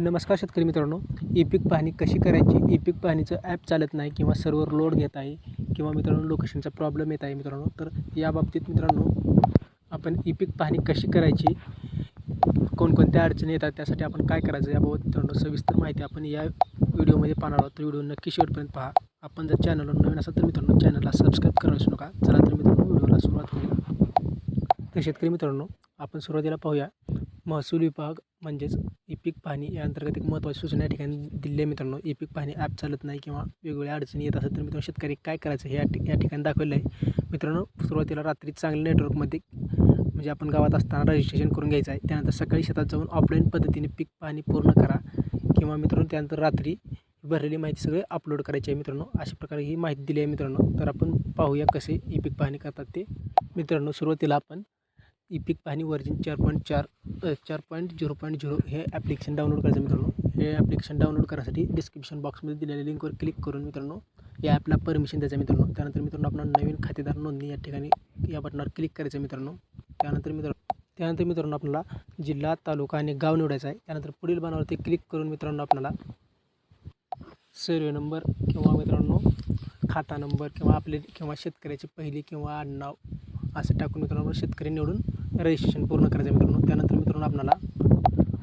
नमस्कार शेतकरी मित्रांनो ई पीक पाहणी कशी करायची? ई पीक पाहणीचं ॲप चालत नाही किंवा सर्व्हर लोड घेत आहे किंवा मित्रांनो लोकेशनचा प्रॉब्लेम येत आहे मित्रांनो तर या बाबतीत मित्रांनो आपण ई पीक पाहणी कशी करायची? कोणकोणत्या अडचणी येतात? त्यासाठी आपण काय करायचं? याबाबत मित्रांनो सविस्तर माहिती आपण या व्हिडिओमध्ये पाहणार आहोत. तर व्हिडिओ नक्की शेवटपर्यंत पहा. आपण जर चॅनलवर नवीन असाल तर मित्रांनो चॅनलला सबस्क्राईब करायला विसरू नका. चला तर मित्रांनो व्हिडिओला सुरुवात करूया. तर शेतकरी मित्रांनो आपण सुरुवातीला पाहूया. महसूल विभाग म्हणजेच ई पीक पाहणी या अंतर्गत एक महत्त्वाची सूचना या ठिकाणी दिली आहे मित्रांनो. ई पीक पाहणी ॲप चालत नाही किंवा वेगवेगळ्या अडचणी येत असेल तर मित्रांनो शेतकरी काय करायचं हे या ठिक या ठिकाणी दाखवलं आहे. मित्रांनो सुरुवातीला रात्री चांगल्या नेटवर्कमध्ये म्हणजे आपण गावात असताना रजिस्ट्रेशन करून घ्यायचं आहे. त्यानंतर सकाळी शेतात जाऊन ऑफलाईन पद्धतीने पीक पाहणी पूर्ण करा किंवा मित्रांनो त्यानंतर रात्री भरलेली माहिती सगळे अपलोड करायची आहे मित्रांनो. अशा प्रकारे ही माहिती दिली आहे मित्रांनो. तर आपण पाहूया कसे ई पीक पाहणी करतात ते. मित्रांनो सुरुवातीला आपण ई पिक पाहणी वर्जन चार पॉईंट चार चार पॉईंट झिरो पॉईंट झिरो हे ॲप्लिकेशन डाउनलोड करायचं मित्रांनो. हे ॲप्लिकेशन डाउनलोड करण्यासाठी डिस्क्रिप्शन बॉक्समध्ये दिलेल्या लिंकवर क्लिक करून मित्रांनो या ॲपला परमिशन द्यायचं मित्रांनो. त्यानंतर मित्रांनो आपण नवीन खातेदार नोंदणी या ठिकाणी या बटनावर क्लिक करायचं मित्रांनो. त्यानंतर मित्रांनो त्यानंतर मित्रांनो आपल्याला जिल्हा तालुका आणि गाव निवडायचा आहे. त्यानंतर पुढील बाणावरती क्लिक करून मित्रांनो आपल्याला सर्वे नंबर किंवा मित्रांनो खाता नंबर किंवा आपले किंवा शेतकऱ्याची पहिली किंवा आडनाव असं टाकून मित्रांनो शेतकरी निवडून रजिस्ट्रेशन पूर्ण करायचं आहे मित्रांनो. त्यानंतर मित्रांनो आपल्याला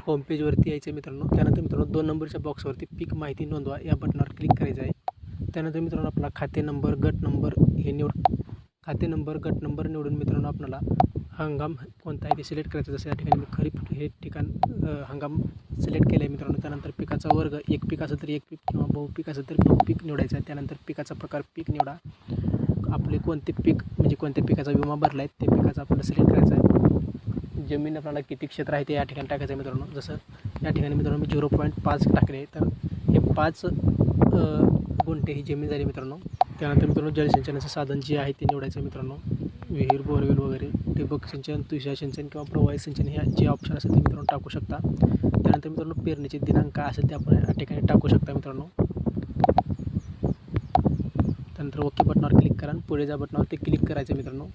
होमपेजवरती यायचं आहे मित्रांनो. त्यानंतर मित्रांनो दोन नंबरच्या बॉक्सवरती पीक माहिती नोंदवा. या बटनावर क्लिक करायचं आहे. त्यानंतर मित्रांनो आपला खाते नंबर गट नंबर हे निवड खाते नंबर गट नंबर निवडून मित्रांनो आपल्याला हंगाम कोणता आहे ते सिलेक्ट करायचं जसं या ठिकाणी मी खरीप हे ठिकाण हंगाम सिलेक्ट केलं आहे मित्रांनो. त्यानंतर पिकाचा वर्ग एक पीक असेल तर एक पीक किंवा बहुपीक असेल तर बहुपीक निवडायचं आहे. त्यानंतर पिकाचा प्रकार पीक निवडा. आपले कोणते पीक म्हणजे कोणत्या पिकाचा विमा भरला आहे ते पिकाचा आपल्याला सिलेक्ट करायचा आहे. जमीन आपल्याला किती क्षेत्र आहे ते या ठिकाणी टाकायचं आहे मित्रांनो. जसं या ठिकाणी मित्रांनो मी झिरो पॉईंट पाच टाकले आहे तर हे पाच गुंठे ही जमीन झाली मित्रांनो. त्यानंतर मित्रांनो जलसिंचनाचं साधन जे आहे ते निवडायचं आहे मित्रांनो. विहीर बोरवेल वगैरे ठिबक सिंचन तुषार सिंचन किंवा प्रवाही सिंचन हे जे ऑप्शन असेल ते मित्रांनो टाकू शकता. त्यानंतर मित्रांनो पेरणीचे दिनांक काय असेल ते आपण या ठिकाणी टाकू शकता मित्रांनो. त्यानंतर ओके बटनावर क्लिक करा पुढे जा बटनावर ते क्लिक करायचं मित्रांनो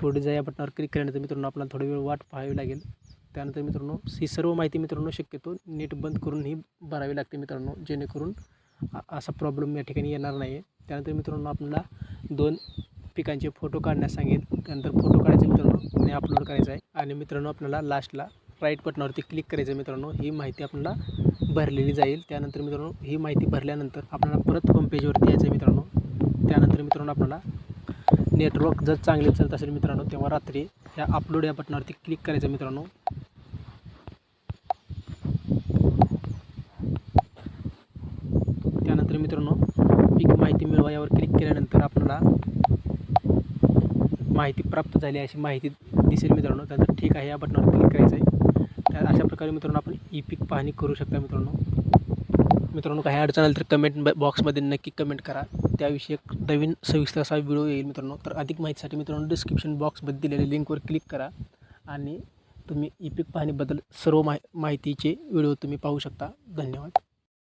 पुढे जा या बटनावर क्लिक केल्यानंतर मित्रांनो आपल्याला थोडा वेळ वाट पाहावी लागेल. त्यानंतर मित्रांनो ही सर्व माहिती मित्रांनो शक्यतो नेट बंद करून ही भरावी लागते मित्रांनो जेणेकरून असा प्रॉब्लेम या ठिकाणी येणार नाही आहे त्यानंतर मित्रांनो आपल्याला दोन पिकांचे फोटो काढण्यास सांगेल त्यानंतर फोटो काढायचे मित्रांनो आणि अपलोड करायचा आहे. आणि मित्रांनो आपल्याला लास्टला राईट बटनावरती क्लिक करायचं आहे मित्रांनो ही माहिती आपल्याला भरलेली जाईल. त्यानंतर मित्रांनो ही माहिती भरल्यानंतर आपल्याला परत होम पेजवरती यायचं मित्रांनो. त्यानंतर मित्रांनो आपल्याला नेटवर्क जर चांगले चालत असेल मित्रांनो तेव्हा रात्री ह्या अपलोड या बटनावरती क्लिक करायचं आहे मित्रांनो. त्यानंतर मित्रांनो पीक माहिती मिळवा यावर क्लिक केल्यानंतर आपल्याला माहिती प्राप्त झाली अशी माहिती दिसेल मित्रांनो. त्यानंतर ठीक आहे या बटनावर क्लिक करायचं आहे. त्या अशा प्रकारे मित्रांनो आपण ई पीक पाहणी करू शकता मित्रांनो. मित्रांनो काही अडचण आली तर कमेंट बॉक्समध्ये नक्की कमेंट करा. त्याविषयी एक नवीन सविस्तर असा व्हिडिओ येईल मित्रांनो. तर अधिक माहितीसाठी मित्रांनो डिस्क्रिप्शन बॉक्समध्ये दिलेल्या लिंकवर क्लिक करा आणि तुम्ही ई पीक पाहणीबद्दल सर्व माहि माहितीचे व्हिडिओ तुम्ही पाहू शकता. धन्यवाद.